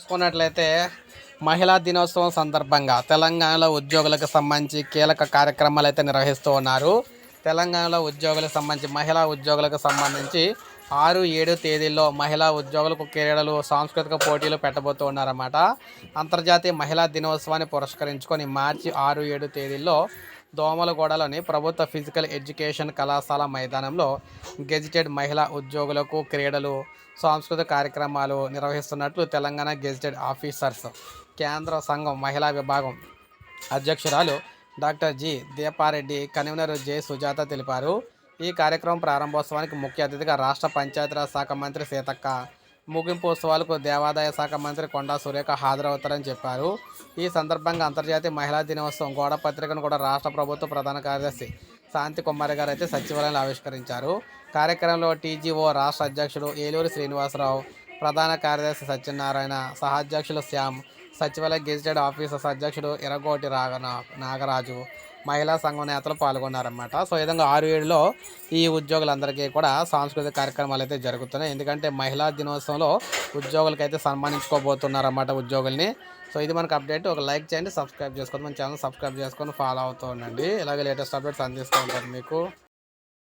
చూసుకున్నట్లయితే మహిళా దినోత్సవం సందర్భంగా తెలంగాణలో ఉద్యోగులకు సంబంధించి కీలక కార్యక్రమాలు అయితే నిర్వహిస్తూ ఉన్నారు. తెలంగాణలో ఉద్యోగులకు సంబంధించి మహిళా ఉద్యోగులకు సంబంధించి ఆరు ఏడు తేదీల్లో మహిళా ఉద్యోగులకు క్రీడలు సాంస్కృతిక పోటీలు పెట్టబోతూ ఉన్నారన్నమాట. అంతర్జాతీయ మహిళా దినోత్సవాన్ని పురస్కరించుకొని మార్చి ఆరు ఏడు తేదీల్లో దోమలగూడలోని ప్రభుత్వ ఫిజికల్ ఎడ్యుకేషన్ కళాశాల మైదానంలో గెజిటెడ్ మహిళా ఉద్యోగులకు క్రీడలు సాంస్కృతిక కార్యక్రమాలు నిర్వహిస్తున్నట్లు తెలంగాణ గెజిటెడ్ ఆఫీసర్స్ కేంద్ర సంఘం మహిళా విభాగం అధ్యక్షురాలు doctor G Deepa Reddy convener J Sujatha తెలిపారు. ఈ కార్యక్రమం ప్రారంభోత్సవానికి ముఖ్య అతిథిగా రాష్ట్ర పంచాయతీరాజ్ శాఖ మంత్రి సీతక్క ముగింపు ఉత్సవాలకు దేవాదాయ శాఖ మంత్రి కొండా సురేఖ హాజరవుతారని చెప్పారు. ఈ సందర్భంగా అంతర్జాతీయ మహిళా దినోత్సవం గోడ పత్రికను కూడా రాష్ట్ర ప్రభుత్వ ప్రధాన కార్యదర్శి శాంతి కుమారి గారు అయితే సచివాలయంలో ఆవిష్కరించారు. కార్యక్రమంలో టీజీఓ రాష్ట్ర అధ్యక్షుడు ఏలూరు శ్రీనివాసరావు ప్రధాన కార్యదర్శి సత్యనారాయణ సహాధ్యక్షులు శ్యామ్ సచివాలయ గెజిటెడ్ ఆఫీసర్స్ అధ్యక్షుడు ఎర్రకోటి రాగ నాగరాజు మహిళా సంఘం నేతలు పాల్గొన్నారన్నమాట. సో ఈ విధంగా ఆరు ఏడులో ఈ ఉద్యోగులందరికీ కూడా సాంస్కృతిక కార్యక్రమాలు అయితే జరుగుతున్నాయి. ఎందుకంటే మహిళా దినోత్సవంలో ఉద్యోగులకైతే సన్మానించుకోబోతున్నారన్నమాట ఉద్యోగుల్ని. సో ఇది మనకు అప్డేట్. ఒక లైక్ చేయండి సబ్స్క్రైబ్ చేసుకోండి. మన ఛానల్ సబ్స్క్రైబ్ చేసుకొని ఫాలో అవుతూ ఉండండి. ఇలాగే లేటెస్ట్ అప్డేట్స్ అందిస్తూ ఉంటారు మీకు.